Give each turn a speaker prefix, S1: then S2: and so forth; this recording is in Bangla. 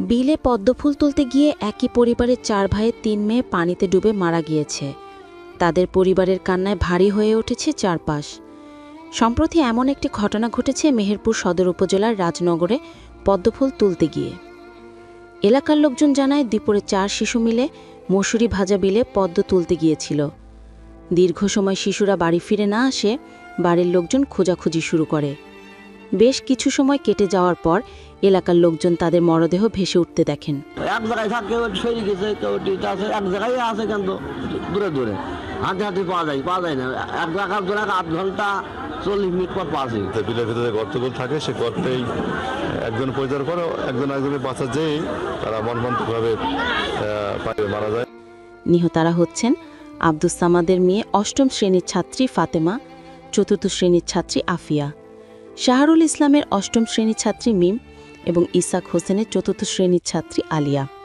S1: বিলে পদ্মফুল তুলতে গিয়ে একই পরিবারের চার ভাইয়ের তিন মেয়ে পানিতে ডুবে মারা গিয়েছে। তাদের পরিবারের কান্নায় ভারী হয়ে উঠেছে চারপাশ। সম্প্রতি এমন একটি ঘটনা ঘটেছে মেহেরপুর সদর উপজেলার রাজনগরে পদ্মফুল তুলতে গিয়ে। এলাকার লোকজন জানায়, দুপুরে চার শিশু মিলে মসুরি ভাজা বিলে পদ্ম তুলতে গিয়েছিল। দীর্ঘ সময় শিশুরা বাড়ি ফিরে না আসে, বাড়ির লোকজন খোঁজাখুঁজি শুরু করে। বেশ কিছু সময় কেটে যাওয়ার পর এলাকার লোকজন তাদের মরদেহ ভেসে উঠতে দেখেন।
S2: এক জায়গায় থাকে সরে গেছে কেউ আছে এক জায়গায় আছে কিন্তু দূরে দূরে। হাতে হাতে পাওয়া যায় পাওয়া যায় না। এক জায়গা ধরে আধ ঘণ্টা চল্লিশ মিনিট পর পাওয়া যায়।
S3: বিলের ভিতরে গর্তগুলো থাকে সে গর্তেই একজন পরিচার করে একজন একজনের বাঁচা তারা মর্মান্তিকভাবে মারা যায়।
S1: নিহতারা হচ্ছেন আব্দুস সামাদের মেয়ে অষ্টম শ্রেণির ছাত্রী ফাতেমা চতুর্থ শ্রেণির ছাত্রী আফিয়া। শাহরুল ইসলামের অষ্টম শ্রেণির ছাত্রী মিম এবং ইসাক হোসেনের চতুর্থ শ্রেণির ছাত্রী আলিয়া।